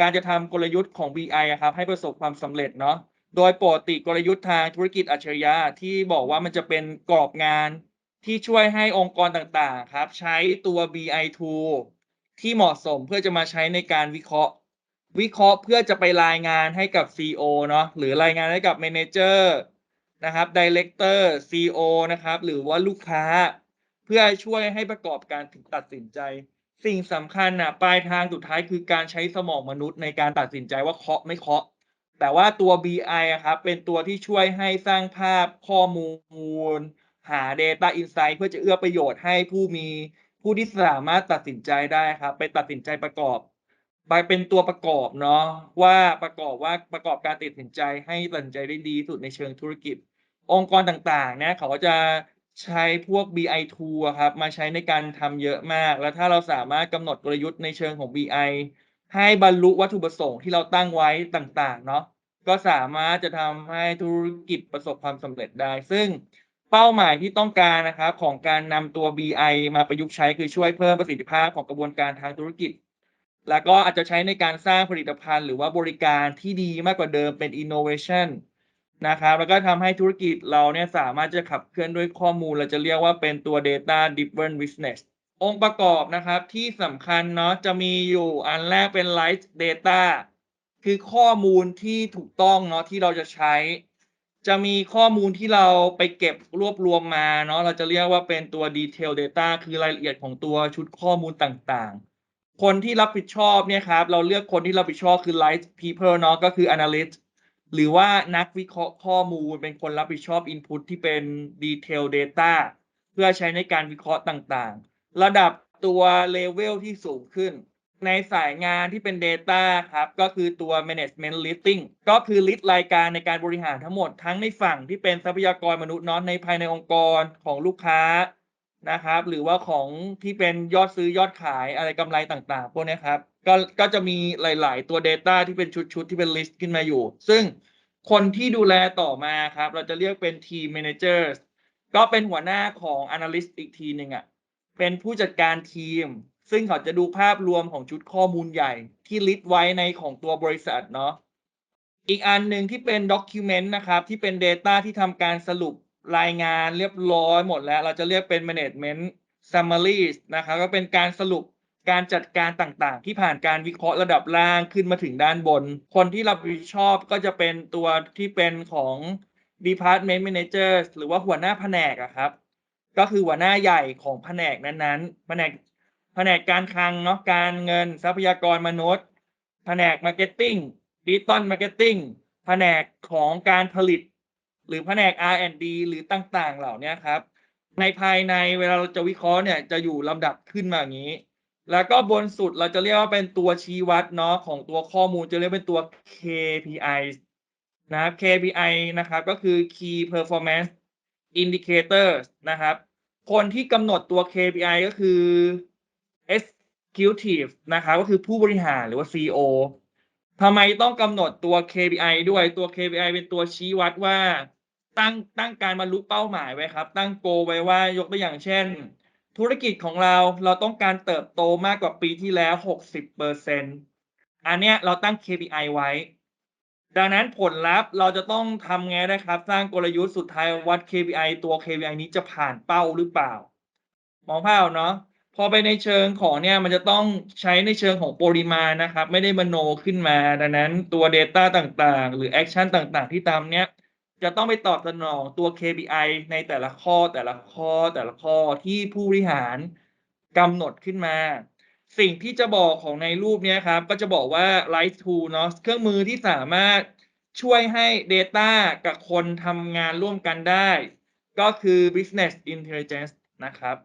การจะทำกลยุทธ์ของ BI ครับให้ประสบความสำเร็จเนาะโดยปกติกลยุทธ์ทางธุรกิจอัจฉริยะที่บอกว่ามันจะเป็นกรอบงานที่ช่วยให้องค์กรต่างๆครับ ใช้ตัว BI tool ที่เหมาะสมเพื่อจะมาใช้ในการวิเคราะห์ วิเคราะห์เพื่อจะไปรายงานให้กับ CEO เนาะหรือรายงานให้กับ Manager นะครับ Director CEO นะครับ หรือว่าลูกค้า เพื่อช่วยให้ประกอบการถึงตัดสินใจ สิ่งสำคัญนะปลายทางสุดท้ายคือการใช้สมองมนุษย์ในการตัดสินใจว่าเคาะไม่เคาะ แต่ว่าตัว BI อะครับเป็นตัวที่ช่วยให้สร้างภาพข้อมูล หา Data Insight เพื่อจะเอื้อประโยชน์ให้ผู้มีผู้ที่สามารถตัดสินใจได้ครับ ไปตัดสินใจประกอบไปเป็นตัวประกอบเนาะว่าประกอบว่าประกอบการตัดสินใจให้ตัดสินใจได้ดีสุดในเชิงธุรกิจ องค์กรต่างๆเนี่ยเขาจะ ใช้พวก BI tool อะครับ มาใช้ในการทำเยอะมาก แล้วถ้าเราสามารถกำหนดกลยุทธ์ในเชิงของ BI ให้บรรลุวัตถุประสงค์ที่เราตั้งไว้ต่างๆ เนาะก็สามารถจะทำให้ธุรกิจประสบความสำเร็จได้ ซึ่งเป้าหมายที่ต้องการนะครับของการนำตัว BI มาประยุกต์ใช้คือช่วยเพิ่มประสิทธิภาพของกระบวนการทางธุรกิจ แล้วก็อาจจะใช้ในการสร้างผลิตภัณฑ์ หรือว่าบริการที่ดีมากกว่าเดิมเป็น innovation นะครับแล้วก็ทำให้ธุรกิจเราเนี่ยสามารถจะขับเคลื่อนด้วยข้อมูล เราจะเรียกว่าเป็นตัว data driven business องค์ประกอบนะครับที่สำคัญเนาะจะมีอยู่อันแรกเป็น light data คือข้อมูลที่ถูกต้องเนาะที่เราจะใช้ จะมีข้อมูลที่เราไปเก็บรวบรวมมาเนาะเราจะเรียกว่าเป็นตัว detail data คือรายละเอียดของตัวชุดข้อมูลต่างๆ คนที่รับผิดชอบเนี่ยครับเราเลือกคนที่รับผิดชอบคือ light people เนาะก็คือ analyst หรือว่านักวิเคราะห์ข้อมูลเป็นคนรับผิดชอบ input ที่เป็น detail data เพื่อใช้ในการวิเคราะห์ต่างๆ ระดับตัวเลเวลที่สูงขึ้น ในสายงานที่เป็น Data ครับ ก็คือตัว Management Listing ก็คือ list รายการในการบริหารทั้งหมดทั้งในฝั่งที่เป็นทรัพยากรมนุษย์เนาะในภายในองค์กรของลูกค้า นะครับ หรือว่าของที่เป็นยอดซื้อยอดขายอะไรกำไรต่างๆ พวกนี้ครับ ก็ก็จะมีหลาย ๆ ตัว Data ที่เป็นชุดๆที่เป็น list ขึ้นมาอยู่ ซึ่งคนที่ดูแลต่อมาครับ เราจะเรียกเป็น Team Managers ก็เป็นหัวหน้าของ Analyst อีกทีหนึ่งอะ่ะเป็นผู้จัดการทีม ซึ่งเขาจะดูภาพรวมของชุดข้อมูลใหญ่ที่ลิสต์ไว้ในของตัวบริษัทเนาะอีกอันหนึ่งที่เป็น Document นะครับ ที่เป็น Data ที่ทำการสรุป รายงานเรียบร้อยหมดแล้ว เราจะเรียกเป็น Management Summaries นะครับก็เป็นการสรุปการจัดการต่างๆ ที่ผ่านการวิเคราะห์ระดับล่างขึ้นมาถึงด้านบน คนที่รับผิดชอบก็จะเป็นตัวที่เป็นของ Department Manager หรือว่าหัวหน้าแผนกอะครับ ก็คือหัวหน้าใหญ่ของแผนกนั้นๆ แผนกแผนกการคลังเนาะการเงินทรัพยากรมนุษย์ แผนก Marketing Digital Marketing แผนกของการผลิต หรือแผนก R&D หรือต่างๆ เหล่านี้ครับ ในภายในเวลาเราจะวิเคราะห์เนี่ยจะอยู่ลำดับขึ้นมาอย่างนี้ แล้วก็บนสุดเราจะเรียกว่าเป็นตัวชี้วัดเนาะของตัวข้อมูลจะเรียกเป็นตัว KPI นะครับ KPI นะครับก็คือ Key Performance Indicators นะครับ คนที่กำหนดตัว KPI ก็คือ Executive นะครับก็คือผู้บริหารหรือว่า CEO ทำไมต้องกำหนดตัว KPI ด้วยตัว KPI เป็นตัวชี้วัดว่า ตั้งตั้งการบรรลุเป้าหมายไว้ครับ ตั้งโกไว้ว่ายกตัวอย่างเช่น ธุรกิจของเราเราต้องการเติบโตมากกว่าปีที่แล้ว 60%อันเนี้ยเราตั้ง KPI ไว้ ดังนั้นผลลัพธ์เราจะต้องทำไงนะครับ สร้างกลยุทธ์สุดท้ายวัด KPI ตัว KPI นี้จะผ่านเป้าหรือเปล่า มองภาพเนาะพอไปในเชิงของเนี่ยมันจะต้องใช้ในเชิงของปริมาณนะครับ ไม่ได้มโนขึ้นมา ดังนั้นตัว Data ต่างๆ หรือแอคชั่นต่างๆ ที่ตามเนี้ย จะต้องไปตอบสนองตัว KPI ในแต่ละข้อแต่ละข้อแต่ละข้อที่ผู้บริหารกำหนดขึ้นมา สิ่งที่จะบอกของในรูปนี้ครับ ก็จะบอกว่า Light Tool เนาะเครื่องมือที่สามารถช่วยให้ Data กับคนทำงานร่วมกันได้ ก็คือ Business Intelligence นะครับ